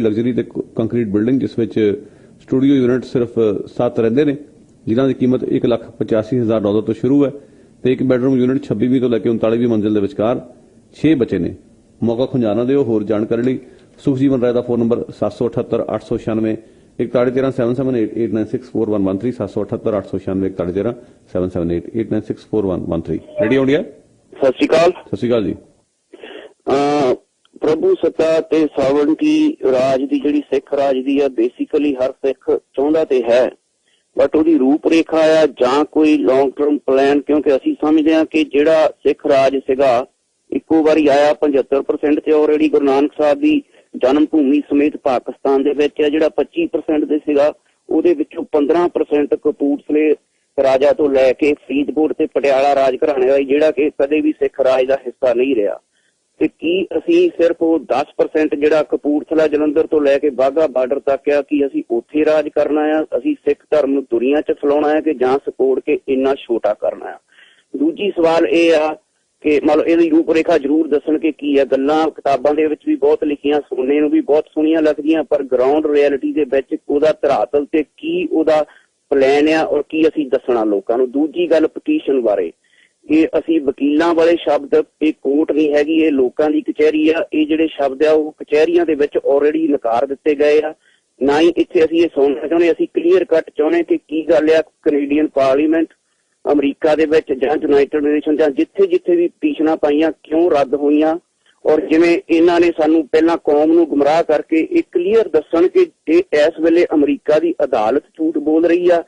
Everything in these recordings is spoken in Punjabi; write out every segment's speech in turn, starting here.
ਲਗਜ਼ਰੀ ਤੇ ਕੰਕਰੀਟ ਬਿਲਡਿੰਗ ਜਿਸ ਵਿੱਚ ਸਟੂਡੀਓ ਯੂਨਿਟ ਸਿਰਫ 7 ਰਹਿੰਦੇ ਨੇ ਜਿਨ੍ਹਾਂ ਦੀ ਕੀਮਤ 185000 ਡਾਲਰ ਤੋਂ ਸ਼ੁਰੂ ਹੈ ਤੇ ਇੱਕ ਬੈਡਰੂਮ ਯੂਨਿਟ 26ਵੀਂ ਤੋਂ ਲੈ ਕੇ 39ਵੀਂ ਮੰਜ਼ਿਲ ਦੇ ਵਿਚਕਾਰ 6 ਬਚੇ ਨੇ। ਮੌਕਾ ਖੁੰਝਾਣਾ ਦਿਓ ਹੋਰ ਜਾਣਕਾਰੀ ਲਈ ਸੁਖਜੀਵਨ ਰਾਏ ਦਾ ਫੋਨ ਨੰਬਰ 778 896 413778896413 778 896 413778896413 ਰੈਡੀ ਹੋ ਗਿਆ ਸਤਿ ਸ਼੍ਰੀ ਅਕਾਲ। ਸਤਿ ਸ਼੍ਰੀ ਅਕਾਲ ਜੀ। ਪ੍ਰਭੂ ਸੱਤਾ ਤੇ ਸਾਵਰਨਟੀ ਰਾਜ ਦੀ ਜਿਹੜੀ ਸਿੱਖ ਰਾਜ ਦੀ ਆ ਬੇਸਿਕਲੀ ਹਰ ਸਿੱਖ ਚਾਹੁੰਦਾ ਤੇ ਹੈ। ਬਟ ਉਹਦੀ ਰੂਪਰੇਖਾ ਆ ਜਾਂ ਕੋਈ ਲੌਂਗ ਟਰਮ ਪਲਾਨ ਕਿਉਂਕਿ ਅਸੀਂ ਸਮਝਦੇ ਹਾਂ ਕਿ ਜਿਹੜਾ ਸਿੱਖ ਰਾਜ ਸੀਗਾ, ਇੱਕੋ ਵਾਰੀ ਆਇਆ 75% ਤੇ ਆਲਰੇਡੀ ਗੁਰੂ ਨਾਨਕ ਸਾਹਿਬ ਦੀ ਜਨਮ ਭੂਮੀ ਸਮੇਤ ਪਾਕਿਸਤਾਨ ਦੇ ਵਿੱਚ ਜਿਹੜਾ 25% ਦੇ ਸੀਗਾ, ਉਹਦੇ ਵਿੱਚੋਂ 15% ਕਪੂਰਥਲੇ ਰਾਜਾ ਤੋਂ ਲੈ ਕੇ ਫਰੀਦਕੋਟ ਤੇ ਪਟਿਆਲਾ ਰਾਜ ਘਰਾਣੇ ਦਾ ਜਿਹੜਾ ਕਿ ਕਦੇ ਵੀ ਸਿੱਖ ਰਾਜ ਦਾ ਹਿੱਸਾ ਨਹੀਂ ਰਿਹਾ। ਤੇ ਕੀ ਅਸੀਂ ਸਿਰਫ ਉਹ 10% ਜਿਹੜਾ ਕਪੂਰਥਲਾ ਜਲੰਧਰ ਤੋਂ ਲੈ ਕੇ ਬਾਗਾ ਬਾਰਡਰ ਤੱਕ ਆ, ਕਿ ਅਸੀਂ ਉੱਥੇ ਰਾਜ ਕਰਨਾ ਆ? ਅਸੀਂ ਸਿੱਖ ਧਰਮ ਨੂੰ ਦੁਨੀਆ 'ਚ ਫੈਲਾਉਣਾ ਹੈ ਕਿ ਜਾਂ ਸਪੋਰਟ ਕੇ ਇੰਨਾ ਛੋਟਾ ਕਰਨਾ ਆ? ਦੂਜੀ ਸਵਾਲ ਇਹ ਆ ਕਿ ਮਤਲਬ ਲਓ ਇਹਦੀ ਰੂਪਰੇਖਾ ਜ਼ਰੂਰ ਦੱਸਣ ਕਿ ਕੀ ਆ। ਗੱਲਾਂ ਕਿਤਾਬਾਂ ਦੇ ਵਿੱਚ ਵੀ ਬਹੁਤ ਲਿਖੀਆਂ, ਸੁਣਨੇ ਨੂੰ ਵੀ ਬਹੁਤ ਸੋਹਣੀਆਂ ਲੱਗਦੀਆਂ, ਪਰ ਗਰਾਊਂਡ ਰਿਐਲਿਟੀ ਦੇ ਵਿੱਚ ਉਹਦਾ ਧਰਾਤਲ ਤੇ ਕੀ ਉਹਦਾ ਪਲਾਨ ਆ ਔਰ ਕੀ ਅਸੀਂ ਦੱਸਣਾ ਲੋਕਾਂ ਨੂੰ? ਦੂਜੀ ਗੱਲ ਪਟੀਸ਼ਨ ਬਾਰੇ। ਇਹ ਅਸੀਂ ਵਕੀਲਾਂ ਵਾਲੇ ਸ਼ਬਦ, ਇਹ ਕੋਰਟ ਨਹੀਂ ਹੈਗੀ, ਇਹ ਲੋਕਾਂ ਦੀ ਕਚਹਿਰੀ ਆ। ਇਹ ਜਿਹੜੇ ਸ਼ਬਦ ਆ, ਉਹ ਕਚਹਿਰੀਆਂ ਦੇ ਵਿੱਚ ਆਲਰੇਡੀ ਨਕਾਰ ਦਿੱਤੇ ਗਏ ਆ। ਨਾ ਹੀ ਇੱਥੇ ਅਸੀਂ ਇਹ ਸੁਣਨਾ ਚਾਹੁੰਦੇ, ਅਸੀਂ ਕਲੀਅਰ ਕੱਟ ਚਾਹੁੰਦੇ ਕਿ ਕੀ ਗੱਲ ਆ ਕੈਨੇਡੀਅਨ ਪਾਰਲੀਮੈਂਟ ਅਮਰੀਕਾ ਦੇ ਵਿੱਚ ਜਾਂ ਯੂਨਾਈਟਿਡ ਨੇਸ਼ਨ ਜਾਂ ਜਿੱਥੇ ਜਿੱਥੇ ਵੀ ਪਟੀਸ਼ਨਾਂ ਪਾਈਆਂ, ਕਿਉਂ ਰੱਦ ਹੋਈਆਂ? ਔਰ ਜਿਵੇਂ ਇਹਨਾਂ ਨੇ ਸਾਨੂੰ ਪਹਿਲਾਂ ਕੌਮ ਨੂੰ ਗੁੰਮਰਾਹ ਕਰਕੇ ਇਹ ਕਲੀਅਰ ਦੱਸਣ ਕਿ ਇਹ ਇਸ ਵੇਲੇ ਅਮਰੀਕਾ ਦੀ ਅਦਾਲਤ ਝੂਠ ਬੋਲ ਰਹੀ ਆ।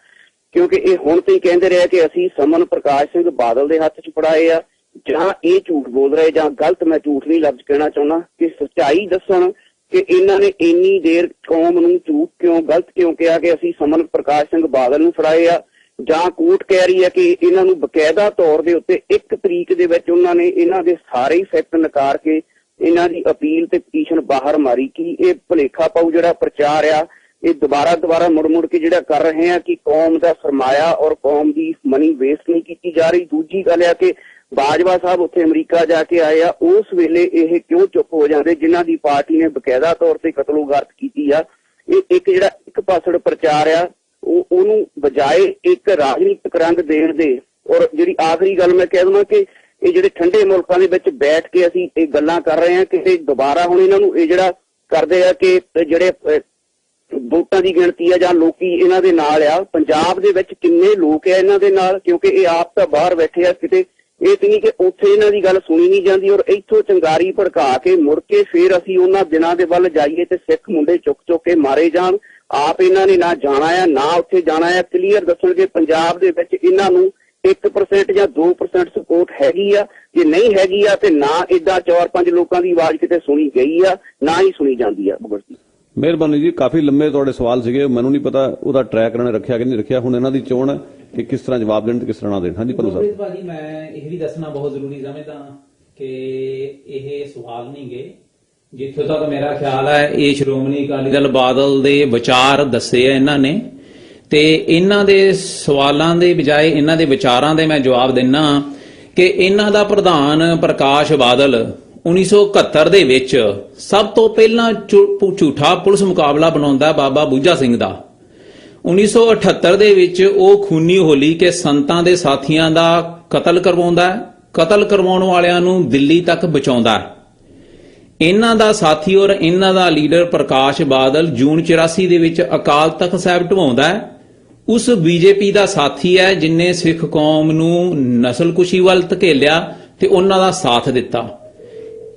ਕਿਉਂਕਿ ਇਹ ਹੁਣ ਤੇ ਹੀ ਕਹਿੰਦੇ ਰਿਹਾ ਕਿ ਅਸੀਂ ਸਮਨ ਪ੍ਰਕਾਸ਼ ਸਿੰਘ ਬਾਦਲ ਦੇ ਹੱਥ 'ਚ ਫੜਾਏ ਆ, ਜਾਂ ਇਹ ਝੂਠ ਬੋਲ ਰਹੇ, ਜਾਂ ਗਲਤ ਮੈਂ ਝੂਠ ਨਹੀਂ ਲਫ਼ਜ਼ ਕਹਿਣਾ ਚਾਹੁੰਦਾ, ਕਿ ਸੱਚਾਈ ਦੱਸਣ ਕਿ ਇਹਨਾਂ ਨੇ ਇੰਨੀ ਦੇਰ ਕੌਮ ਨੂੰ ਝੂਠ ਕਿਉਂ, ਗਲਤ ਕਿਉਂ ਕਿਹਾ ਕਿ ਅਸੀਂ ਸਮਨ ਪ੍ਰਕਾਸ਼ ਸਿੰਘ ਬਾਦਲ ਨੂੰ ਫੜਾਏ ਆ? ਜਾਂ ਕੋਰਟ ਕਹਿ ਰਹੀ ਹੈ ਕਿ ਇਹਨਾਂ ਨੂੰ ਬਕਾਇਦਾ ਤੌਰ ਦੇ ਉੱਤੇ ਇੱਕ ਤਰੀਕ ਦੇ ਵਿੱਚ ਉਹਨਾਂ ਨੇ ਇਹਨਾਂ ਦੇ ਸਾਰੇ ਹੀ ਫੈਕਟ ਨਕਾਰ ਕੇ ਇਹਨਾਂ ਦੀ ਅਪੀਲ ਤੇ ਪਟੀਸ਼ਨ ਬਾਹਰ ਮਾਰੀ ਕਿ ਇਹ ਭਲੇਖਾ ਪਾਉ ਜਿਹੜਾ ਪ੍ਰਚਾਰ ਆ ਇਹ ਦੁਬਾਰਾ ਦੁਬਾਰਾ ਮੁੜ ਮੁੜ ਕੇ ਜਿਹੜਾ ਕਰ ਰਹੇ ਆ ਕਿ ਕੌਮ ਦਾ ਸਰਮਾਇਆ ਔਰ ਕੌਮ ਦੀ ਮਨੀ ਵੇਸਟ ਨਹੀਂ ਕੀਤੀ ਜਾ ਰਹੀ। ਦੂਜੀ ਗੱਲ ਆ ਕਿ ਬਾਜਵਾ ਸਾਹਿਬ ਉੱਥੇ ਅਮਰੀਕਾ ਜਾ ਕੇ ਆਏ ਆ, ਉਸ ਵੇਲੇ ਇਹ ਕਿਉਂ ਚੁੱਪ ਹੋ ਜਾਂਦੇ? ਜਿਨ੍ਹਾਂ ਦੀ ਪਾਰਟੀ ਨੇ ਬਕਾਇਦਾ ਤੌਰ ਤੇ ਕਤਲੋਗਾਰਤ ਕੀਤੀ ਆ। ਇਹ ਇੱਕ ਜਿਹੜਾ ਇੱਕ ਪਾਸੜ ਪ੍ਰਚਾਰ ਆ, ਉਹ ਉਹਨੂੰ ਬਜਾਏ ਇੱਕ ਰਾਜਨੀਤਿਕ ਰੰਗ ਦੇਣ ਦੇ। ਔਰ ਜਿਹੜੀ ਆਖਰੀ ਗੱਲ ਮੈਂ ਕਹਿ ਦਵਾਂ ਕਿ ਇਹ ਜਿਹੜੇ ਠੰਡੇ ਮੁਲਕਾਂ ਦੇ ਵਿੱਚ ਬੈਠ ਕੇ ਅਸੀਂ ਇਹ ਗੱਲਾਂ ਕਰ ਰਹੇ ਹਾਂ ਕਿ ਦੁਬਾਰਾ ਹੁਣ ਇਹਨਾਂ ਨੂੰ ਇਹ ਜਿਹੜਾ ਕਰਦੇ ਆ ਕਿ ਜਿਹੜੇ ਵੋਟਾਂ ਦੀ ਗਿਣਤੀ ਆ ਜਾਂ ਲੋਕੀ ਇਹਨਾਂ ਦੇ ਨਾਲ ਆ। ਪੰਜਾਬ ਦੇ ਵਿੱਚ ਕਿੰਨੇ ਲੋਕ ਆ ਇਹਨਾਂ ਦੇ ਨਾਲ? ਕਿਉਂਕਿ ਇਹ ਆਪ ਤਾਂ ਬਾਹਰ ਬੈਠੇ ਆ ਕਿਤੇ। ਇਹ ਤੇ ਨਹੀਂ ਕਿ ਉੱਥੇ ਇਹਨਾਂ ਦੀ ਗੱਲ ਸੁਣੀ ਨਹੀਂ ਜਾਂਦੀ ਔਰ ਇੱਥੋਂ ਚੰਗਾਰੀ ਭੜਕਾ ਕੇ ਮੁੜ ਕੇ ਫੇਰ ਅਸੀਂ ਉਹਨਾਂ ਦਿਨਾਂ ਦੇ ਵੱਲ ਜਾਈਏ ਤੇ ਸਿੱਖ ਮੁੰਡੇ ਚੁੱਕ ਚੁੱਕ ਕੇ ਮਾਰੇ ਜਾਣ। ਆਪ ਇਹਨਾਂ ਨੇ ਨਾ ਜਾਣਾ ਆ, ਨਾ ਉੱਥੇ ਜਾਣਾ ਆ। ਕਲੀਅਰ ਦੱਸਣਗੇ ਪੰਜਾਬ ਦੇ ਵਿੱਚ ਇਹਨਾਂ ਨੂੰ 1% ਜਾਂ 2% ਸਪੋਰਟ ਹੈਗੀ ਆ। ਜੇ ਨਹੀਂ ਹੈਗੀ ਆ ਤੇ ਨਾ ਇਦਾਂ 4-5 ਲੋਕਾਂ ਦੀ ਆਵਾਜ਼ ਕਿਤੇ ਸੁਣੀ ਗਈ ਆ, ਨਾ ਹੀ ਸੁਣੀ ਜਾਂਦੀ ਆ ਬਗੜ ਮਿਹਰਬਾਨੀ ਜੀ, ਕਾਫੀ ਲੰਮੇ ਤੁਹਾਡੇ ਸਵਾਲ ਸੀਗੇ, ਮੈਨੂੰ ਨਹੀਂ ਪਤਾ ਉਹਦਾ ਟਰੈਕ ਇਹਨਾਂ ਨੇ ਰੱਖਿਆ ਕਿ ਨਹੀਂ ਰੱਖਿਆ, ਹੁਣ ਇਹਨਾਂ ਦੀ ਚੋਣ ਹੈ ਕਿ ਕਿਸ ਤਰ੍ਹਾਂ ਜਵਾਬ ਦੇਣ ਤੇ ਕਿਸ ਤਰ੍ਹਾਂ ਨਾ ਦੇਣ। ਹਾਂਜੀ ਪੱਲੂ ਸਾਹਿਬ। ਭਾਜੀ, ਮੈਂ ਇਹ ਵੀ ਦੱਸਣਾ ਬਹੁਤ ਜ਼ਰੂਰੀ ਸਮਝਦਾ ਕਿ ਇਹ ਸਵਾਲ ਨਹੀਂਗੇ ਜਿੱਥੋਂ ਤੱਕ ਮੇਰਾ ਖਿਆਲ ਹੈ, ਇਹ ਸ਼੍ਰੋਮਣੀ ਅਕਾਲੀ ਦਲ ਬਾਦਲ ਦੇ ਵਿਚਾਰ ਦੱਸੇ ਆ ਇਹਨਾਂ ਨੇ। ਤੇ ਇਹਨਾਂ ਦੇ ਸਵਾਲਾਂ ਦੇ ਬਜਾਏ ਇਹਨਾਂ ਦੇ ਵਿਚਾਰਾਂ ਦੇ ਮੈਂ ਜਵਾਬ ਦਿੰਨਾ ਕਿ ਇਹਨਾਂ ਦਾ ਪ੍ਰਧਾਨ ਪ੍ਰਕਾਸ਼ ਬਾਦਲ 1971 ਦੇ ਵਿੱਚ ਸਭ ਤੋਂ ਪਹਿਲਾਂ ਝੂਠਾ ਪੁਲਿਸ ਮੁਕਾਬਲਾ ਬਣਾਉਂਦਾ ਬਾਬਾ ਬੂਝਾ ਸਿੰਘ ਦਾ। 1978 ਦੇ ਵਿੱਚ ਉਹ ਖੂਨੀ ਹੋਲੀ ਕੇ ਸੰਤਾਂ ਦੇ ਸਾਥੀਆਂ ਦਾ ਕਤਲ ਕਰਵਾਉਂਦਾ ਕਤਲ ਕਰਵਾਉਣ ਵਾਲਿਆਂ ਨੂੰ ਦਿੱਲੀ ਤੱਕ ਬਚਾਉਂਦਾ ਹੈ। ਇਹਨਾਂ ਦਾ ਸਾਥੀ ਔਰ ਇਹਨਾਂ ਦਾ ਲੀਡਰ ਪ੍ਰਕਾਸ਼ ਬਾਦਲ ਜੂਨ 84 ਦੇ ਵਿੱਚ ਅਕਾਲ ਤਖਤ ਸਾਹਿਬ ਢਵਾਉਂਦਾ ਹੈ। ਉਸ ਬੀਜੇਪੀ ਦਾ ਸਾਥੀ ਹੈ ਜਿਨੇ ਸਿੱਖ ਕੌਮ ਨੂੰ ਨਸਲਕੁਸ਼ੀ ਵੱਲ ਧਕੇਲਿਆ ਤੇ ਉਹਨਾਂ ਦਾ ਸਾਥ ਦਿੱਤਾ।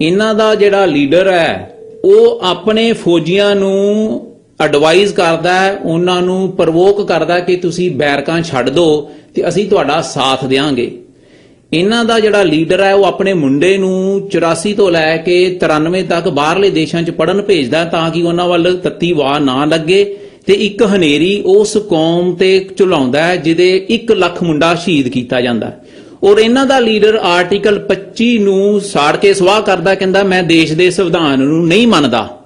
ਇਹਨਾਂ ਦਾ ਜਿਹੜਾ ਲੀਡਰ ਹੈ, ਉਹ ਆਪਣੇ ਫੌਜੀਆਂ ਨੂੰ ਐਡਵਾਈਜ਼ ਕਰਦਾ ਹੈ, ਉਹਨਾਂ ਨੂੰ ਪ੍ਰਵੋਕ ਕਰਦਾ ਕਿ ਤੁਸੀਂ ਬੈਰਕਾਂ ਛੱਡ ਦਿਓ ਤੇ ਅਸੀਂ ਤੁਹਾਡਾ ਸਾਥ ਦੇਵਾਂਗੇ ਇਹਨਾਂ ਦਾ ਜਿਹੜਾ ਲੀਡਰ ਹੈ, ਉਹ ਆਪਣੇ ਮੁੰਡੇ ਨੂੰ 84 ਤੋਂ ਲੈ ਕੇ 93 ਤੱਕ ਬਾਹਰਲੇ ਦੇਸ਼ਾਂ 'ਚ ਪੜਨ ਭੇਜਦਾ ਤਾਂ ਕਿ ਉਹਨਾਂ ਵੱਲ ਤੱਤੀ ਵਾਹ ਨਾ ਲੱਗੇ ਤੇ ਇੱਕ ਹਨੇਰੀ ਉਸ ਕੌਮ ਤੇ ਝੁਲਾਉਂਦਾ ਹੈ, ਜਿਹਦੇ 1 ਲੱਖ ਮੁੰਡਾ ਸ਼ਹੀਦ ਕੀਤਾ ਜਾਂਦਾ ਹੈ। ਔਰ ਇਹਨਾਂ ਦਾ ਲੀਡਰ ਆਰਟੀਕਲ 25 ਨੂੰ ਸਾੜ ਕੇ ਸਵਾਹ ਕਰਦਾ, ਕਹਿੰਦਾ, ਮੈਂ ਦੇਸ਼ ਦੇ ਸੰਵਿਧਾਨ ਨੂੰ ਨਹੀਂ ਮੰਨਦਾ।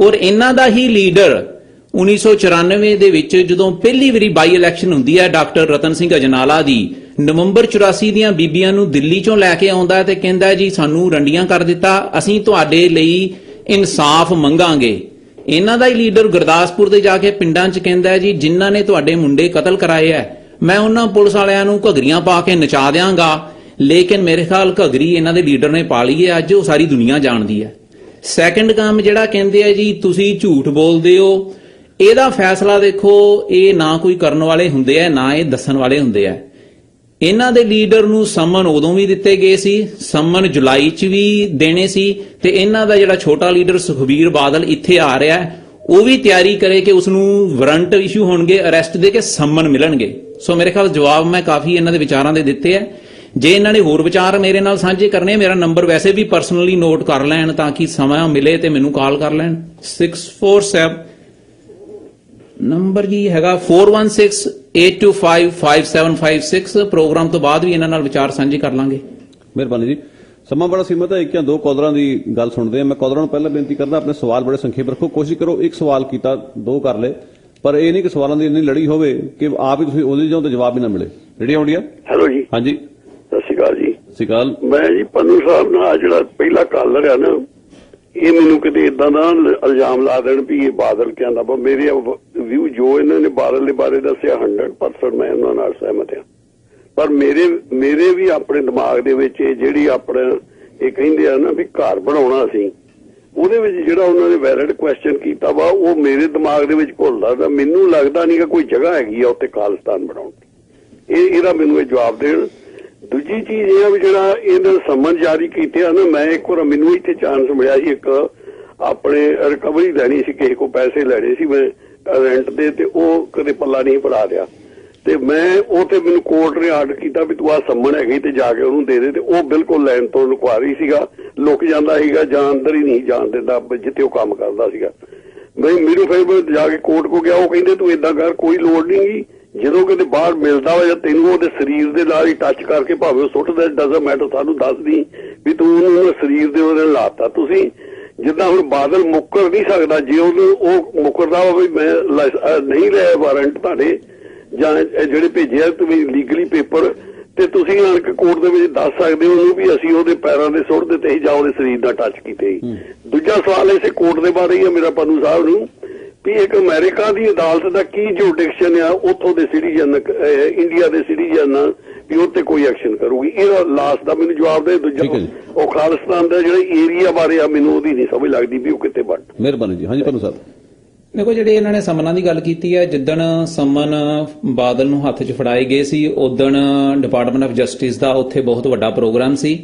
ਔਰ ਇਹਨਾਂ ਦਾ ਹੀ ਲੀਡਰ 1994 ਦੇ ਵਿੱਚ ਜਦੋਂ ਪਹਿਲੀ ਵਾਰੀ ਬਾਈ ਇਲੈਕਸ਼ਨ ਹੁੰਦੀ ਹੈ, ਡਾਕਟਰ ਰਤਨ ਸਿੰਘ ਅਜਨਾਲਾ ਦੀ, ਨਵੰਬਰ 84 ਦੀਆਂ ਬੀਬੀਆਂ ਨੂੰ ਦਿੱਲੀ ਚੋਂ ਲੈ ਕੇ ਆਉਂਦਾ ਤੇ ਕਹਿੰਦਾ, ਜੀ, ਸਾਨੂੰ ਰੰਡੀਆਂ ਕਰ ਦਿੱਤਾ, ਅਸੀਂ ਤੁਹਾਡੇ ਲਈ ਇਨਸਾਫ ਮੰਗਾਂਗੇ। ਇਹਨਾਂ ਦਾ ਹੀ ਲੀਡਰ ਗੁਰਦਾਸਪੁਰ ਦੇ ਜਾ ਕੇ ਪਿੰਡਾਂ 'ਚ ਕਹਿੰਦਾ ਜੀ, ਜਿਨ੍ਹਾਂ ਨੇ ਤੁਹਾਡੇ ਮੁੰਡੇ ਕਤਲ ਕਰਾਏ ਐ ਮੈਂ ਉਹਨਾਂ ਪੁਲਿਸ ਵਾਲਿਆਂ ਨੂੰ ਘਗਰੀਆਂ ਪਾ ਕੇ ਨਚਾ ਦਿਆਂਗਾ। ਲੇਕਿਨ ਮੇਰੇ ਖਿਆਲ ਘਗਰੀ ਇਹਨਾਂ ਦੇ ਲੀਡਰ ਨੇ ਪਾ ਲਈ ਹੈ, ਅੱਜ ਉਹ ਸਾਰੀ ਦੁਨੀਆ ਜਾਣਦੀ ਹੈ। ਸੈਕੰਡ ਕੰਮ ਜਿਹੜਾ ਕਹਿੰਦੇ ਆ ਜੀ, ਤੁਸੀਂ ਝੂਠ ਬੋਲਦੇ ਹੋ। ਇਹਦਾ ਫੈਸਲਾ ਦੇਖੋ, ਇਹ ਨਾ ਕੋਈ ਕਰਨ ਵਾਲੇ ਹੁੰਦੇ ਆ, ਨਾ ਇਹ ਦੱਸਣ ਵਾਲੇ ਹੁੰਦੇ ਆ। ਇਹਨਾਂ ਦੇ ਲੀਡਰ ਨੂੰ ਸੰਮਨ ਉਦੋਂ ਵੀ ਦਿੱਤੇ ਗਏ ਸੀ, ਸੰਮਨ ਜੁਲਾਈ 'ਚ ਵੀ ਦੇਣੇ ਸੀ, ਤੇ ਇਹਨਾਂ ਦਾ ਜਿਹੜਾ ਛੋਟਾ ਲੀਡਰ ਸੁਖਬੀਰ ਬਾਦਲ ਇੱਥੇ ਆ ਰਿਹਾ ਉਹ ਵੀ ਤਿਆਰੀ ਕਰੇ ਕਿ ਉਸ ਨੂੰ ਵਾਰੰਟ ਇਸ਼ੂ ਹੋਣਗੇ ਅਰੈਸਟ ਦੇ ਕੇ ਸੰਮਨ ਮਿਲਣਗੇ। ਸੋ ਮੇਰੇ ਖਿਆਲ ਜਵਾਬ ਮੈਂ ਕਾਫੀ ਇਹਨਾਂ ਦੇ ਵਿਚਾਰਾਂ ਦੇ ਦਿੱਤੇ ਆ। ਜੇ ਇਹਨਾਂ ਨੇ ਹੋਰ ਵਿਚਾਰ ਮੇਰੇ ਨਾਲ ਸਾਂਝੇ ਕਰਨੇ, ਮੇਰਾ ਨੰਬਰ ਵੈਸੇ ਵੀ ਪਰਸਨਲੀ ਨੋਟ ਕਰ ਲੈਣ ਤਾਂ ਕਿ ਸਮਾਂ ਮਿਲੇ ਤੇ ਮੈਨੂੰ ਕਾਲ ਕਰ ਲੈਣ। 647 ਨੰਬਰ ਜੀ ਹੈਗਾ 4168255756 ਪ੍ਰੋਗਰਾਮ ਤੋਂ ਬਾਅਦ ਵੀ ਇਹਨਾਂ ਨਾਲ ਵਿਚਾਰ ਸਾਂਝੇ ਕਰ ਲਾਂਗੇ। ਮਿਹਰਬਾਨੀ ਜੀ। ਸਮਾਂ ਬੜਾ ਸੀਮਤ ਹੈ ਇੱਕ ਜਾਂ ਦੋ ਕਾਲਰਾਂ ਦੀ ਗੱਲ ਸੁਣਦੇ ਆ ਮੈਂ ਕਾਲਰਾਂ ਨੂੰ ਪਹਿਲਾਂ ਬੇਨਤੀ ਕਰਦਾ ਆਪਣੇ ਸਵਾਲ ਬੜੇ ਸੰਖੇਪ ਰੱਖੋ। ਕੋਸ਼ਿਸ਼ ਕਰੋ ਇੱਕ ਸਵਾਲ ਕੀਤਾ ਦੋ ਕਰ ਲੈ ਪਰ ਇਹ ਨਹੀਂ ਕਿ ਸਵਾਲਾਂ ਦੀ ਇੰਨੀ ਲੜੀ ਹੋਵੇ ਕਿ ਆਪ ਹੀ ਤੁਸੀਂ ਉਲਝ ਜਾਓ ਤੇ ਜਵਾਬ ਹੀ ਨਾ ਮਿਲੇ। ਰੈਡੀ ਆਉਂਦੀਆਂ ਹੈਲੋ ਜੀ। ਹਾਂਜੀ। ਸਤਿ ਸ਼੍ਰੀ ਅਕਾਲ ਜੀ। ਸਿਕਾਲ ਮੈਂ ਜੀ ਪੰਨੂ ਸਾਹਿਬ ਨਾਲ ਜਿਹੜਾ ਪਹਿਲਾ ਕਾਲਰ ਆ ਨਾ ਇਹ ਮੈਨੂੰ ਕਿਤੇ ਇਦਾਂ ਦਾ ਇਲਜ਼ਾਮ ਲਾ ਦੇਣ ਵੀ ਇਹ ਬਾਦਲ ਕਹਿੰਦਾ ਪਰ ਮੇਰੇ ਵਿਊ ਜੋ ਇਹਨਾਂ ਨੇ ਬਾਦਲ ਦੇ ਬਾਰੇ ਦੱਸਿਆ 100% ਮੈਂ ਉਹਨਾਂ ਨਾਲ ਸਹਿਮਤ ਹਾਂ। ਪਰ ਮੇਰੇ ਮੇਰੇ ਵੀ ਆਪਣੇ ਦਿਮਾਗ ਦੇ ਵਿੱਚ ਇਹ ਜਿਹੜੀ ਆਪਣੇ, ਇਹ ਕਹਿੰਦੇ ਆ ਨਾ ਵੀ ਘਰ ਬਣਾਉਣਾ ਸੀ, ਉਹਦੇ ਵਿੱਚ ਜਿਹੜਾ ਉਹਨਾਂ ਨੇ ਵੈਲਿਡ ਕੁਐਸਚਨ ਕੀਤਾ ਵਾ, ਉਹ ਮੇਰੇ ਦਿਮਾਗ ਦੇ ਵਿੱਚ ਘੁਲਦਾ ਤਾਂ ਮੈਨੂੰ ਲੱਗਦਾ ਨਹੀਂ ਕਿ ਕੋਈ ਜਗ੍ਹਾ ਹੈਗੀ ਆ ਉੱਥੇ ਖਾਲਿਸਤਾਨ ਬਣਾਉਣ ਦੀ। ਇਹ, ਇਹਦਾ ਮੈਨੂੰ ਇਹ ਜਵਾਬ ਦੇਣ। ਦੂਜੀ ਚੀਜ਼ ਇਹ ਆ ਵੀ ਜਿਹੜਾ ਇਹਨਾਂ ਨੇ ਸੰਮਨ ਜਾਰੀ ਕੀਤੇ ਆ ਨਾ, ਮੈਂ ਇੱਕ ਵਾਰ ਮੈਨੂੰ ਇੱਥੇ ਚਾਂਸ ਮਿਲਿਆ ਸੀ, ਇੱਕ ਆਪਣੇ ਰਿਕਵਰੀ ਲੈਣੀ ਸੀ, ਕਿਸੇ ਕੋ ਪੈਸੇ ਲੈਣੇ ਸੀ, ਮੈਂ ਰੈਂਟ ਦੇ ਤੇ ਉਹ ਕਦੇ ਪੱਲਾ ਨਹੀਂ ਪੜਾ ਰਿਹਾ। ਤੇ ਮੈਂ ਉਹ ਤੇ ਮੈਨੂੰ ਕੋਰਟ ਨੇ ਆਰਡਰ ਕੀਤਾ ਵੀ ਤੂੰ ਆ ਸੰਮਣ ਹੈਗੀ ਤੇ ਜਾ ਕੇ ਉਹਨੂੰ ਦੇ ਦੇ ਤੇ ਉਹ ਬਿਲਕੁਲ ਲੈਣ ਤੋਂ ਨੁਕਵਾਰੀ ਸੀਗਾ, ਲੁਕ ਜਾਂਦਾ ਸੀਗਾ ਜਾਂ ਅੰਦਰ ਹੀ ਨਹੀਂ ਜਾਣ ਦਿੰਦਾ ਜਿੱਥੇ ਉਹ ਕੰਮ ਕਰਦਾ ਸੀਗਾ। ਮੈਂ ਮੈਨੂੰ ਫਿਰ ਜਾ ਕੇ ਕੋਰਟ ਕੋ ਗਿਆ, ਉਹ ਕਹਿੰਦੇ ਤੂੰ ਇਦਾਂ ਕਰ, ਕੋਈ ਲੋੜ ਨਹੀਂ ਗੀ। ਜਦੋਂ ਕਿਤੇ ਬਾਹਰ ਮਿਲਦਾ ਵਾ ਜਾਂ ਤੈਨੂੰ ਉਹਦੇ ਸਰੀਰ ਦੇ ਨਾਲ ਹੀ ਟੱਚ ਕਰਕੇ ਭਾਵੇਂ ਉਹ ਸੁੱਟਦਾ ਦੇ ਡਸਨਟ ਮੈਟਰ ਸਾਨੂੰ ਦੱਸ ਦੀ ਵੀ ਤੂੰ ਉਹਨੂੰ ਸਰੀਰ ਦੇ ਉਹਦੇ ਨਾਲ ਲਾਤਾ। ਤੁਸੀਂ ਜਿੱਦਾਂ ਹੁਣ ਬਾਦਲ ਮੁੱਕਰ ਨਹੀਂ ਸਕਦਾ, ਜੇ ਉਹਨੂੰ ਉਹ ਮੁੱਕਰਦਾ ਵਾ ਵੀ ਮੈਂ ਨਹੀਂ ਲਿਆ ਵਾਰੰਟ ਤੁਹਾਡੇ ਜਾਂ ਜਿਹੜੇ ਭੇਜਿਆ ਤੁਸੀਂ ਲੀਗਲੀ ਪੇਪਰ ਤੇ ਤੁਸੀਂ ਆਣ ਕੇ ਕੋਰਟ ਦੇ ਵਿੱਚ ਦੱਸ ਸਕਦੇ ਹੋ ਉਹਨੂੰ ਵੀ ਅਸੀਂ ਉਹਦੇ ਪੈਰਾਂ ਦੇ ਸੁੱਟ ਦਿੱਤੇ ਸੀ ਜਾਂ ਉਹਦੇ ਸਰੀਰ ਨਾਲ ਟੱਚ ਕੀਤੇ ਸੀ। ਦੂਜਾ ਸਵਾਲ ਇਸੇ ਕੋਰਟ ਦੇ ਬਾਰੇ ਹੀ ਹੈ ਮੇਰਾ ਪੰਨੂ ਸਾਹਿਬ ਨੂੰ ਵੀ ਇੱਕ ਅਮਰੀਕਾ ਦੀ ਅਦਾਲਤ ਦਾ ਕੀ ਜੁਡੀਕਸ਼ਨ ਆ ਉੱਥੋਂ ਦੇ ਸਿਟੀਜ਼ਨ ਇੰਡੀਆ ਦੇ ਸਿਟੀਜ਼ਨ ਵੀ ਉਹ ਤੇ ਕੋਈ ਐਕਸ਼ਨ ਕਰੂਗੀ? ਇਹਦਾ ਲਾਸਟ ਦਾ ਮੈਨੂੰ ਜਵਾਬ ਦੇ ਦੂਜਾ। ਉਹ ਖਾਲਿਸਤਾਨ ਦਾ ਜਿਹੜਾ ਏਰੀਆ ਬਾਰੇ ਆ ਮੈਨੂੰ ਉਹਦੀ ਨਹੀਂ ਸਮਝ ਲੱਗਦੀ ਵੀ ਉਹ ਕਿੱਥੇ ਬਣ ਮਿਹਰਬਾਨੀ ਜੀ। ਹਾਂਜੀ ਪੰਨੂ ਸਾਹਿਬ। ਦੇਖੋ, ਜਿਹੜੇ ਇਹਨਾਂ ਨੇ ਸਮਨਾਂ ਦੀ ਗੱਲ ਕੀਤੀ ਹੈ, ਜਿੱਦਣ ਸਮਨ ਬਾਦਲ ਨੂੰ ਹੱਥ 'ਚ ਫੜਾਏ ਗਏ ਸੀ ਉਦਣ ਡਿਪਾਰਟਮੈਂਟ ਆਫ ਜਸਟਿਸ ਦਾ ਉੱਥੇ ਬਹੁਤ ਵੱਡਾ ਪ੍ਰੋਗਰਾਮ ਸੀ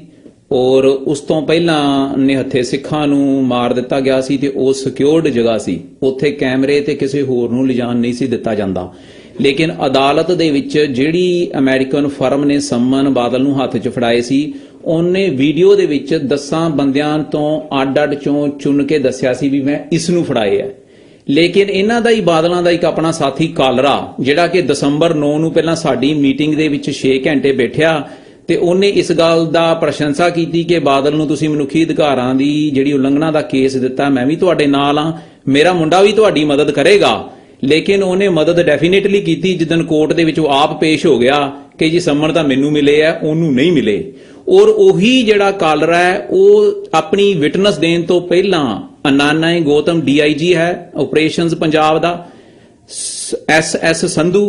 ਔਰ ਉਸ ਤੋਂ ਪਹਿਲਾਂ ਨਿਹੱਥੇ ਸਿੱਖਾਂ ਨੂੰ ਮਾਰ ਦਿੱਤਾ ਗਿਆ ਸੀ ਤੇ ਉਹ ਸਿਕਿਉਰਡ ਜਗ੍ਹਾ ਸੀ। ਉੱਥੇ ਕੈਮਰੇ ਤੇ ਕਿਸੇ ਹੋਰ ਨੂੰ ਲਿਜਾਣ ਨਹੀਂ ਸੀ ਦਿੱਤਾ ਜਾਂਦਾ। ਲੇਕਿਨ ਅਦਾਲਤ ਦੇ ਵਿੱਚ ਜਿਹੜੀ ਅਮਰੀਕਨ ਫਰਮ ਨੇ ਸੰਮਨ ਬਾਦਲ ਨੂੰ ਹੱਥ 'ਚ ਫੜਾਏ ਸੀ, ਉਹਨੇ ਵੀਡੀਓ ਦੇ ਵਿੱਚ ਦਸਾਂ ਬੰਦਿਆਂ ਤੋਂ ਅੱਡ-ਅੱਡ ਚੋਂ ਚੁਣ ਕੇ ਦੱਸਿਆ ਸੀ ਵੀ ਮੈਂ ਇਸ ਨੂੰ ਫੜਾਏ ਹੈ ਲੇਕਿਨ ਇਹਨਾਂ ਦਾ ਹੀ ਬਾਦਲਾਂ ਦਾ ਇੱਕ ਆਪਣਾ ਸਾਥੀ ਕਾਲਰਾ, ਜਿਹੜਾ ਕਿ ਦਸੰਬਰ 9 ਨੂੰ ਪਹਿਲਾਂ ਸਾਡੀ ਮੀਟਿੰਗ ਦੇ ਵਿੱਚ 6 ਘੰਟੇ ਬੈਠਿਆ ਤੇ ਉਹਨੇ ਇਸ ਗੱਲ ਦਾ ਪ੍ਰਸ਼ੰਸਾ ਕੀਤੀ ਕਿ ਬਾਦਲ ਨੂੰ ਤੁਸੀਂ ਮਨੁੱਖੀ ਅਧਿਕਾਰਾਂ ਦੀ ਜਿਹੜੀ ਉਲੰਘਣਾ ਦਾ ਕੇਸ ਦਿੱਤਾ, ਮੈਂ ਵੀ ਤੁਹਾਡੇ ਨਾਲ ਆ ਮੇਰਾ ਮੁੰਡਾ ਵੀ ਤੁਹਾਡੀ ਮਦਦ ਕਰੇਗਾ। ਲੇਕਿਨ ਉਹਨੇ ਮਦਦ ਡੈਫੀਨੇਟਲੀ ਕੀਤੀ ਜਿੱਦਨ ਕੋਰਟ ਦੇ ਵਿੱਚ ਉਹ ਆਪ ਪੇਸ਼ ਹੋ ਗਿਆ ਕਿ ਜੀ ਸੰਮਣ ਤਾਂ ਮੈਨੂੰ ਮਿਲੇ ਆ ਉਹਨੂੰ ਨਹੀਂ ਮਿਲੇ। ਔਰ ਉਹੀ ਜਿਹੜਾ ਕਾਲਰਾ ਹੈ, ਉਹ ਆਪਣੀ ਵਿਟਨੈਸ ਦੇਣ ਤੋਂ ਪਹਿਲਾਂ ਅਨਾਨਾਏ ਗੋਤਮ ਡੀਆਈਜੀ ਹੈ ਆਪਰੇਸ਼ਨਸ ਪੰਜਾਬ ਦਾ ਐਸ ਐਸ ਸੰਧੂ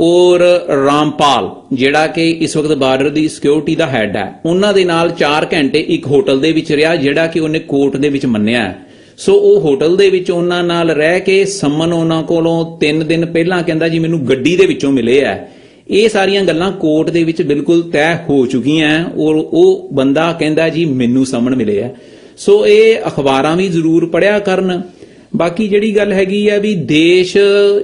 ਔਰ ਰਾਮਪਾਲ, ਜਿਹੜਾ ਕਿ ਇਸ ਵਕਤ ਬਾਰਡਰ ਦੀ ਸਿਕਿਉਰਿਟੀ ਦਾ ਹੈੱਡ ਹੈ। ਉਹਨਾਂ ਦੇ ਨਾਲ 4 ਘੰਟੇ ਇੱਕ ਹੋਟਲ ਦੇ ਵਿੱਚ ਰਿਹਾ, ਜਿਹੜਾ ਕਿ ਉਹਨੇ ਕੋਰਟ ਦੇ ਵਿੱਚ ਮੰਨਿਆ ਸੋ ਉਹ ਹੋਟਲ ਦੇ ਵਿੱਚ ਉਹਨਾਂ ਨਾਲ ਰਹਿ ਕੇ, ਸੰਮਨ ਉਹਨਾਂ ਕੋਲੋਂ 3 ਦਿਨ ਪਹਿਲਾਂ ਕਹਿੰਦਾ ਜੀ, ਮੈਨੂੰ ਗੱਡੀ ਦੇ ਵਿੱਚੋਂ ਮਿਲੇ ਆ ਇਹ ਸਾਰੀਆਂ ਗੱਲਾਂ ਕੋਰਟ ਦੇ ਵਿੱਚ ਬਿਲਕੁਲ ਤੈਅ ਹੋ ਚੁੱਕੀਆਂ ਔਰ ਉਹ ਬੰਦਾ ਕਹਿੰਦਾ ਜੀ, ਮੈਨੂੰ ਸੰਮਨ ਮਿਲੇ ਆ ਸੋ ਇਹ ਅਖਬਾਰਾਂ ਵੀ ਜ਼ਰੂਰ ਪੜਿਆ ਕਰਨ। ਬਾਕੀ ਜਿਹੜੀ ਗੱਲ ਹੈਗੀ ਆ ਵੀ ਦੇਸ਼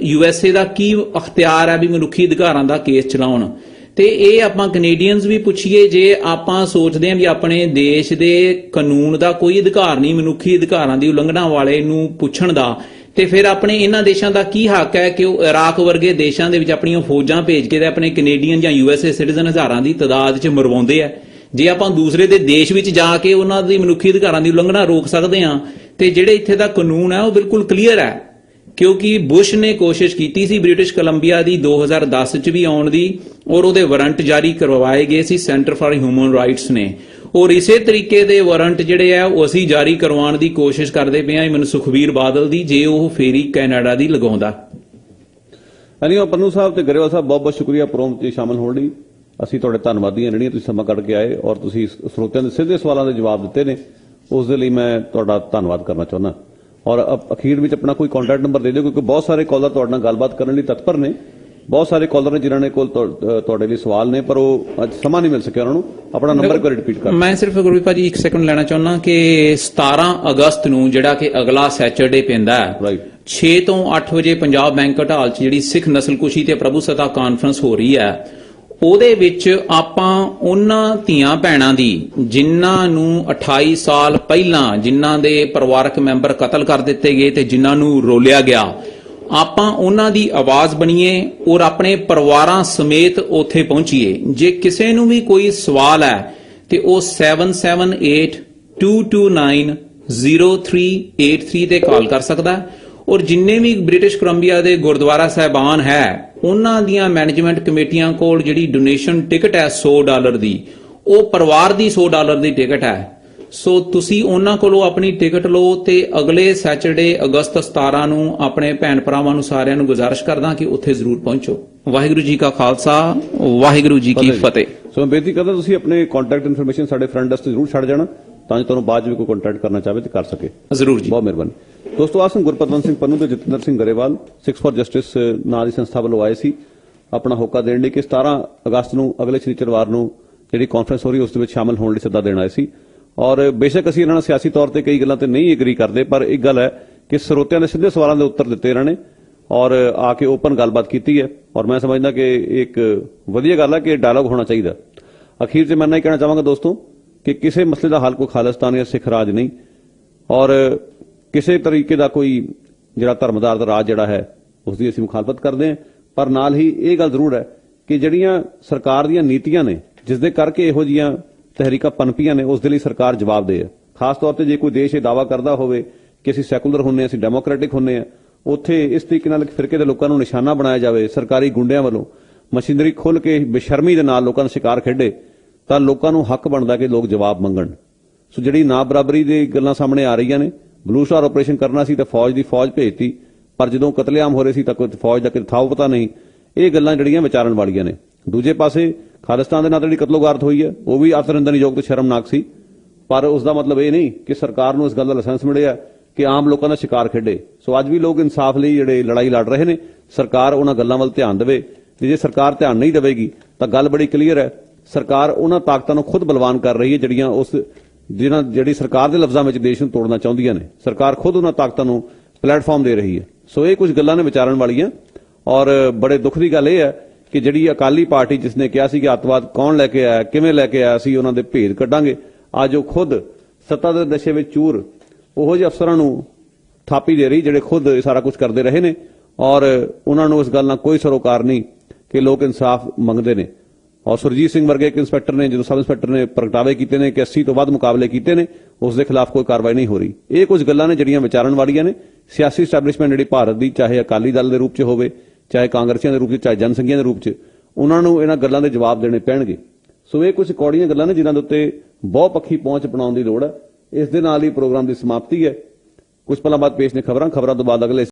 ਯੂਐਸਏ ਦਾ ਕੀ ਅਖਤਿਆਰ ਹੈ ਵੀ ਮਨੁੱਖੀ ਅਧਿਕਾਰਾਂ ਦਾ ਕੇਸ ਚਲਾਉਣ। ਤੇ ਇਹ ਆਪਾਂ ਕੈਨੇਡੀਅਨਸ ਵੀ ਪੁੱਛੀਏ, ਜੇ ਆਪਾਂ ਸੋਚਦੇ ਹਾਂ ਵੀ ਆਪਣੇ ਦੇਸ਼ ਦੇ ਕਾਨੂੰਨ ਦਾ ਕੋਈ ਅਧਿਕਾਰ ਨਹੀਂ, ਮਨੁੱਖੀ ਅਧਿਕਾਰਾਂ ਦੀ ਉਲੰਘਣਾ ਵਾਲੇ ਨੂੰ ਪੁੱਛਣ ਦਾ ਤੇ ਫਿਰ ਆਪਣੇ ਇਹਨਾਂ ਦੇਸ਼ਾਂ ਦਾ ਕੀ ਹੱਕ ਹੈ ਕਿ ਉਹ ਇਰਾਕ ਵਰਗੇ ਦੇਸ਼ਾਂ ਦੇ ਵਿੱਚ ਆਪਣੀਆਂ ਫੌਜਾਂ ਭੇਜ ਕੇ ਤੇ ਆਪਣੇ ਕੈਨੇਡੀਅਨ ਜਾਂ ਯੂਐਸਏ ਸਿਟੀਜ਼ਨ ਹਜ਼ਾਰਾਂ ਦੀ ਤਦਾਦ 'ਚ ਮਰਵਾਉਂਦੇ ਆ। ਜੇ ਆਪਾਂ ਦੂਸਰੇ ਦੇ ਦੇਸ਼ ਵਿੱਚ ਜਾ ਕੇ ਉਹਨਾਂ ਦੀ ਮਨੁੱਖੀ ਅਧਿਕਾਰਾਂ ਦੀ ਉਲੰਘਣਾ ਰੋਕ ਸਕਦੇ ਹਾਂ, ਤੇ ਜਿਹੜੇ ਇੱਥੇ ਦਾ ਕਾਨੂੰਨ ਹੈ ਉਹ ਬਿਲਕੁਲ ਕਲੀਅਰ ਹੈ। ਕਿਉਂਕਿ ਬੁਸ਼ ਨੇ ਕੋਸ਼ਿਸ਼ ਕੀਤੀ ਸੀ ਬ੍ਰਿਟਿਸ਼ ਕੋਲੰਬੀਆ ਦੀ 2010 ਚ ਵੀ ਆਉਣ ਦੀ ਔਰ ਉਹਦੇ ਵਾਰੰਟ ਜਾਰੀ ਕਰਵਾਏ ਗਏ ਸੀ ਸੈਂਟਰ ਫਾਰ ਹਿਊਮਨ ਰਾਈਟਸ ਨੇ। ਔਰ ਇਸੇ ਤਰੀਕੇ ਦੇ ਵਾਰੰਟ ਜਿਹੜੇ ਆ, ਉਹ ਅਸੀਂ ਜਾਰੀ ਕਰਵਾਉਣ ਦੀ ਕੋਸ਼ਿਸ਼ ਕਰਦੇ ਪਏ ਆ ਮੈਨੂੰ ਸੁਖਬੀਰ ਬਾਦਲ ਦੀ, ਜੇ ਉਹ ਫੇਰੀ ਕੈਨੇਡਾ ਦੀ ਲਗਾਉਂਦਾ। ਅਨੀਓ ਪੰਨੂ ਸਾਹਿਬ ਤੇ ਗਰੇਵਾਲ ਸਾਹਿਬ ਬਹੁਤ ਬਹੁਤ ਸ਼ੁਕਰੀਆ ਪ੍ਰੋਗਰਾਮ 'ਚ ਸ਼ਾਮਲ ਹੋਣ ਲਈ। ਅਸੀਂ ਤੁਹਾਡੇ ਧੰਨਵਾਦੀ ਹਾਂ, ਜਿਹੜੀਆਂ ਤੁਸੀਂ ਸਮਾਂ ਕੱਢ ਕੇ ਆਏ ਔਰ ਤੁਸੀਂ ਸਰੋਤਿਆਂ ਦੇ ਸਿੱਧੇ ਸਵਾਲਾਂ ਦੇ ਜਵਾਬ ਦਿੱਤੇ ਨੇ। ਉਸ ਦੇ ਲਈ ਮੈਂ ਤੁਹਾਡਾ ਧੰਨਵਾਦ ਕਰਨਾ ਚਾਹੁੰਦਾ। ਔਰ ਅਖੀਰ ਵਿੱਚ ਆਪਣਾ ਕੋਈ ਕੰਟੈਕਟ ਨੰਬਰ ਦੇ ਦਿਓ, ਕਿਉਂਕਿ ਬਹੁਤ ਸਾਰੇ ਕਾਲਰ ਤੁਹਾਡੇ ਨਾਲ ਗੱਲਬਾਤ ਕਰਨ ਲਈ ਤਤਪਰ ਨੇ। ਬਹੁਤ ਸਾਰੇ ਕਾਲਰ ਨੇ ਜਿਨ੍ਹਾਂ ਨੇ ਕੋਲ ਤੁਹਾਡੇ ਲਈ ਸਵਾਲ ਨੇ ਪਰ ਉਹ ਅੱਜ ਸਮਾਂ ਨਹੀਂ ਮਿਲ ਸਕਿਆ ਉਹਨਾਂ ਨੂੰ। ਆਪਣਾ ਨੰਬਰ ਵਾਰ ਰਿਪੀਟ ਕਰ ਮੈਂ ਸਿਰਫ ਗੁਰਵੀ ਭਾਜੀ ਇੱਕ ਸੈਕਿੰਡ ਲੈਣਾ ਚਾਹੁੰਦਾ ਕਿ 17 ਅਗਸਤ ਨੂੰ ਜਿਹੜਾ ਕਿ ਅਗਲਾ ਸੈਚਰਡੇ ਪੈਂਦਾ ਹੈ ਰਾਈਟ 6 ਤੋਂ 8 ਵਜੇ ਪੰਜਾਬ ਬੈਂਕਟ ਹਾਲ 'ਚ ਜਿਹੜੀ ਸਿੱਖ ਨਸਲਕੁਸ਼ੀ ਤੇ ਪ੍ਰਭੂ ਸਤਾ ਕਾਨਫਰੰਸ ਹੋ ਰਹੀ ਹੈ ਉਹਦੇ ਵਿੱਚ ਆਪਾਂ ਉਹਨਾਂ ਧੀਆਂ ਭੈਣਾਂ ਦੀ ਜਿਨ੍ਹਾਂ ਨੂੰ 28 ਸਾਲ ਪਹਿਲਾਂ ਜਿਨ੍ਹਾਂ ਦੇ ਪਰਿਵਾਰਕ ਮੈਂਬਰ ਕਤਲ ਕਰ ਦਿੱਤੇ ਗਏ ਤੇ ਜਿਨ੍ਹਾਂ ਨੂੰ ਰੋਲਿਆ ਗਿਆ ਆਪਾਂ ਉਹਨਾਂ ਦੀ ਆਵਾਜ਼ ਬਣੀਏ ਔਰ ਆਪਣੇ ਪਰਿਵਾਰਾਂ ਸਮੇਤ ਉੱਥੇ ਪਹੁੰਚੀਏ। ਜੇ ਕਿਸੇ ਨੂੰ ਵੀ ਕੋਈ ਸਵਾਲ ਹੈ, ਤੇ ਉਹ 7782290383 ਤੇ ਕਾਲ ਕਰ ਸਕਦਾ ਔਰ ਜਿੰਨੇ ਵੀ ਬ੍ਰਿਟਿਸ਼ ਕੋਲੰਬੀਆ ਦੇ ਗੁਰਦੁਆਰਾ ਸਾਹਿਬਾਨ ਹੈ, ਉਹਨਾਂ ਦੀਆਂ ਮੈਨੇਜਮੈਂਟ ਕਮੇਟੀਆਂ ਕੋਲ ਜਿਹੜੀ ਡੋਨੇਸ਼ਨ ਟਿਕਟ ਹੈ 100 ਡਾਲਰ ਦੀ, ਉਹ ਪਰਿਵਾਰ ਦੀ 100 ਡਾਲਰ ਦੀ ਟਿਕਟ ਹੈ। ਸੋ ਤੁਸੀਂ ਉਹਨਾਂ ਕੋਲੋਂ ਆਪਣੀ ਟਿਕਟ ਲਓ ਤੇ ਅਗਲੇ ਸੈਚਰਡੇ ਅਗਸਤ 17 ਨੂੰ ਆਪਣੇ ਭੈਣ ਭਰਾਵਾਂ ਨੂੰ ਸਾਰਿਆਂ ਨੂੰ ਗੁਜ਼ਾਰਿਸ਼ ਕਰਦਾ ਕਿ ਉੱਥੇ ਜ਼ਰੂਰ ਪਹੁੰਚੋ। ਵਾਹਿਗੁਰੂ ਜੀ ਕਾ ਖਾਲਸਾ ਵਾਹਿਗੁਰੂ ਜੀ ਕੀ ਫਤਿਹ। ਸੋ ਮੈਂ ਬੇਨਤੀ ਕਰਦਾ ਤੁਸੀਂ ਆਪਣੇ ਕੰਟੈਕਟ ਇਨਫੋਰਮੇਸ਼ਨ ਸਾਡੇ ਫਰੈਂਡ ਡੈਸਕ ਤੇ ਜ਼ਰੂਰ ਛੱਡ ਜਾਣਾ ਤਾਂ ਜੋ ਤੁਹਾਨੂੰ ਬਾਅਦ 'ਚ ਵੀ ਕੋਈ ਕੰਟੈਕਟ ਕਰਨਾ ਚਾਹਵੇ ਤੇ ਕਰ ਸਕੇ। ਜ਼ਰੂਰ ਜੀ। ਬਹੁਤ ਮਿਹਰਬਾਨੀ। ਦੋਸਤੋ ਆਸਨ ਗੁਰਪਤਵੰਤ ਸਿੰਘ ਪੰਨੂ ਤੇ ਜਤਿੰਦਰ ਸਿੰਘ ਗਰੇਵਾਲ 6 ਫॉर ਜਸਟਿਸ ਨਾਂ ਦੀ ਸੰਸਥਾ ਵੱਲੋਂ ਆਏ ਸੀ। ਆਪਣਾ ਹੋਕਾ ਦੇਣ ਲਈ ਕਿ 17 ਅਗਸਤ ਨੂੰ ਅਗਲੇ ਸ਼ਨੀਚਰਵਾਰ ਨੂੰ ਜਿਹੜੀ ਕਾਨਫਰੰਸ ਹੋ ਰਹੀ ਉਸ ਦੇ ਵਿੱਚ ਸ਼ਾਮਲ ਹੋਣ ਲਈ ਸੱਦਾ ਦੇਣ ਸੀ। ਔਰ ਬੇਸ਼ੱਕ ਅਸੀਂ ਇਹਨਾਂ ਨਾਲ ਸਿਆਸੀ ਤੌਰ ਤੇ ਕਈ ਗੱਲਾਂ ਤੇ ਨਹੀਂ ਐਗਰੀ ਕਰਦੇ, ਪਰ ਇੱਕ ਗੱਲ ਹੈ ਕਿ ਸਰੋਤਿਆਂ ਦੇ ਸਿੱਧੇ ਸਵਾਲਾਂ ਦੇ ਉੱਤਰ ਦਿੱਤੇ ਇਹਨਾਂ ਨੇ ਔਰ ਆ ਕੇ ਓਪਨ ਗੱਲਬਾਤ ਕੀਤੀ ਹੈ। ਔਰ ਮੈਂ ਸਮਝਦਾ ਕਿ ਇਹ ਇੱਕ ਵਧੀਆ ਗੱਲ ਹੈ ਕਿ ਡਾਇਲੌਗ ਹੋਣਾ ਚਾਹੀਦਾ। ਅਖੀਰ 'ਚ ਮੈਂ ਇੰਨਾ ਹੀ ਕਹਿਣਾ ਚਾਹਾਂਗਾ ਦੋਸਤੋ ਕਿ ਕਿਸੇ ਮਸਲੇ ਦਾ ਹੱਲ ਕੋਈ ਖਾਲਿਸਤਾਨ ਜਾਂ ਸਿੱਖ ਰਾਜ ਨਹੀਂ। ਔਰ ਕਿਸੇ ਤਰੀਕੇ ਦਾ ਕੋਈ ਜਿਹੜਾ ਧਰਮਦਾਰ ਦਾ ਰਾਜ ਜਿਹੜਾ ਹੈ ਉਸ ਦੀ ਅਸੀਂ ਮੁਖਾਲਫਤ ਕਰਦੇ ਹਾਂ। ਪਰ ਨਾਲ ਹੀ ਇਹ ਗੱਲ ਜ਼ਰੂਰ ਹੈ ਕਿ ਜਿਹੜੀਆਂ ਸਰਕਾਰ ਦੀਆਂ ਨੀਤੀਆਂ ਨੇ ਜਿਸ ਦੇ ਕਰਕੇ ਇਹੋ ਜੀਆਂ ਤਹਿਰੀਕਾਂ ਪਨਪੀਆਂ ਨੇ, ਉਸ ਦੇ ਲਈ ਸਰਕਾਰ ਜਵਾਬ ਦੇ ਹੈ। ਖਾਸ ਤੌਰ ਤੇ ਜੇ ਕੋਈ ਦੇਸ਼ ਇਹ ਦਾਵਾ ਕਰਦਾ ਹੋਵੇ ਕਿ ਅਸੀਂ ਸੈਕੂਲਰ ਹੁੰਨੇ ਹਾਂ, ਅਸੀਂ ਡੈਮੋਕ੍ਰੈਟਿਕ ਹੁੰਨੇ ਹਾਂ, ਉੱਥੇ ਇਸ ਤਰੀਕੇ ਨਾਲ ਇੱਕ ਫਿਰਕੇ ਦੇ ਲੋਕਾਂ ਨੂੰ ਨਿਸ਼ਾਨਾ ਬਣਾਇਆ ਜਾਵੇ, ਸਰਕਾਰੀ ਗੁੰਡਿਆਂ ਵੱਲੋਂ। ਮਸ਼ੀਨਰੀ ਖੁੱਲ ਕੇ ਬੇਸ਼ਰਮੀ ਦੇ ਨਾਲ ਲੋਕਾਂ ਦਾ ਸ਼ਿਕਾਰ ਖੇਡੇ, ਤਾਂ ਲੋਕਾਂ ਨੂੰ ਹੱਕ ਬਣਦਾ ਕਿ ਲੋਕ ਜਵਾਬ ਮੰਗਣ। ਸੋ ਜਿਹੜੀ ਨਾ ਬਰਾਬਰੀ ਦੀ ਗੱਲਾਂ ਸਾਹਮਣੇ ਆ ਰਹੀਆਂ ਨੇ, ਬਲੂ ਸਟਾਰ ਆਪਰੇਸ਼ਨ ਕਰਨਾ ਸੀ ਤਾਂ ਫੌਜ ਦੀ ਫੌਜ ਭੇਜਤੀ, ਪਰ ਜਦੋਂ ਕਤਲੇਆਮ ਹੋ ਰਹੇ ਸੀ ਤਾਂ ਕੋਈ ਫੌਜ ਦਾ ਕਿਤੇ ਪਤਾ ਨਹੀਂ। ਇਹ ਗੱਲਾਂ ਜਿਹੜੀਆਂ ਵਿਚਾਰਨ ਵਾਲੀਆਂ ਨੇ। ਦੂਜੇ ਪਾਸੇ ਖਾਲਿਸਤਾਨ ਦੇ ਨਾਲ ਜਿਹੜੀ ਕਤਲੋਗਾਰਤ ਹੋਈ ਹੈ, ਉਹ ਵੀ ਅਤਰਿੰਦਨਯੋਗ ਤੇ ਸ਼ਰਮਨਾਕ ਸੀ। ਪਰ ਉਸ ਦਾ ਮਤਲਬ ਇਹ ਨਹੀਂ ਕਿ ਸਰਕਾਰ ਨੂੰ ਇਸ ਗੱਲ ਦਾ ਲਾਇਸੈਂਸ ਮਿਲਿਆ ਕਿ ਆਮ ਲੋਕਾਂ ਦਾ ਸ਼ਿਕਾਰ ਖੇਡੇ। ਸੋ ਅੱਜ ਵੀ ਲੋਕ ਇਨਸਾਫ ਲਈ ਜਿਹੜੇ ਲੜਾਈ ਲੜ ਰਹੇ ਨੇ, ਸਰਕਾਰ ਉਹਨਾਂ ਗੱਲਾਂ ਵੱਲ ਧਿਆਨ ਦੇਵੇ। ਤੇ ਜੇ ਸਰਕਾਰ ਧਿਆਨ ਨਹੀਂ ਦੇਵੇਗੀ, ਤਾਂ ਗੱਲ ਬੜੀ ਕਲੀਅਰ ਹੈ। ਸਰਕਾਰ ਉਹਨਾਂ ਤਾਕਤਾਂ ਨੂੰ ਖੁਦ ਬਲਵਾਨ ਕਰ ਰਹੀ ਹੈ ਜਿਹੜੀਆਂ ਉਸ ਜਿਹਨਾਂ ਜਿਹੜੀ ਸਰਕਾਰ ਦੇ ਲਫ਼ਜ਼ਾਂ ਵਿੱਚ ਦੇਸ਼ ਨੂੰ ਤੋੜਨਾ ਚਾਹੁੰਦੀਆਂ ਨੇ। ਸਰਕਾਰ ਖੁਦ ਉਹਨਾਂ ਤਾਕਤਾਂ ਨੂੰ ਪਲੇਟਫਾਰਮ ਦੇ ਰਹੀ ਹੈ। ਸੋ ਇਹ ਕੁਝ ਗੱਲਾਂ ਨੇ ਵਿਚਾਰਨ ਵਾਲੀਆਂ। ਔਰ ਬੜੇ ਦੁੱਖ ਦੀ ਗੱਲ ਇਹ ਹੈ ਕਿ ਜਿਹੜੀ ਅਕਾਲੀ ਪਾਰਟੀ ਜਿਸ ਨੇ ਕਿਹਾ ਸੀ ਕਿ ਅੱਤਵਾਦ ਕੌਣ ਲੈ ਕੇ ਆਇਆ, ਕਿਵੇਂ ਲੈ ਕੇ ਆਇਆ ਸੀ ਉਹਨਾਂ ਦੇ ਭੇਦ ਕੱਢਾਂਗੇ। ਅੱਜ ਉਹ ਖੁਦ ਸੱਤਾ ਦੇ ਨਸ਼ੇ ਵਿੱਚ ਚੂਰ ਉਹੋ ਜਿਹੇ ਅਫਸਰਾਂ ਨੂੰ ਥਾਪੀ ਦੇ ਰਹੀ ਜਿਹੜੇ ਖੁਦ ਇਹ ਸਾਰਾ ਕੁਝ ਕਰਦੇ ਰਹੇ ਨੇ ਔਰ ਉਹਨਾਂ ਨੂੰ ਇਸ ਗੱਲ ਨਾਲ ਕੋਈ ਸਰੋਕਾਰ ਨਹੀਂ ਕਿ ਲੋਕ ਇਨਸਾਫ ਮੰਗਦੇ ਨੇ। ਔਰ ਸੁਰਜੀਤ ਸਿੰਘ ਵਰਗੇ ਇੱਕ ਇੰਸਪੈਕਟਰ ਨੇ, ਜਦੋਂ ਸਬ ਇੰਸਪੈਕਟਰ ਨੇ ਪ੍ਰਗਟਾਵੇ ਕੀਤੇ ਨੇ ਕਿ 80 ਤੋਂ ਵੱਧ ਮੁਕਾਬਲੇ ਕੀਤੇ ਨੇ, ਉਸ ਦੇ ਖਿਲਾਫ ਕੋਈ ਕਾਰਵਾਈ ਨਹੀਂ ਹੋ ਰਹੀ। ਇਹ ਕੁਝ ਗੱਲਾਂ ਨੇ ਜਿਹੜੀਆਂ ਵਿਚਾਰਨ ਵਾਲੀਆਂ ਨੇ। ਸਿਆਸੀ ਸਟੈਬਲਿਸ਼ਮੈਂਟ ਜਿਹੜੀ ਭਾਰਤ ਦੀ, ਚਾਹੇ ਅਕਾਲੀ ਦਲ ਦੇ ਰੂਪ 'ਚ ਹੋਵੇ ਚਾਹੇ ਕਾਂਗਰਸੀਆਂ ਦੇ ਰੂਪ 'ਚ ਚਾਹੇ ਜਨਸੰਘੀਆਂ ਦੇ ਰੂਪ 'ਚ ਉਹਨਾਂ ਨੂੰ ਇਹਨਾਂ ਗੱਲਾਂ ਦੇ ਜਵਾਬ ਦੇਣੇ ਪੈਣਗੇ। ਸੋ ਇਹ ਕੁਝ ਕੌੜੀਆਂ ਗੱਲਾਂ ਨੇ ਜਿਨ੍ਹਾਂ ਦੇ ਉੱਤੇ ਬਹੁ ਪੱਖੀ ਪਹੁੰਚ ਬਣਾਉਣ ਦੀ ਲੋੜ ਹੈ। ਇਸ ਦੇ ਨਾਲ ਹੀ ਪ੍ਰੋਗਰਾਮ ਦੀ ਸਮਾਪਤੀ ਹੈ। ਕੁਝ ਪਲਾਂ ਬਾਅਦ ਪੇਸ਼ ਨੇ ਖਬਰਾਂ ਖਬਰਾਂ ਤੋਂ ਬਾਅਦ ਅਗਲੇ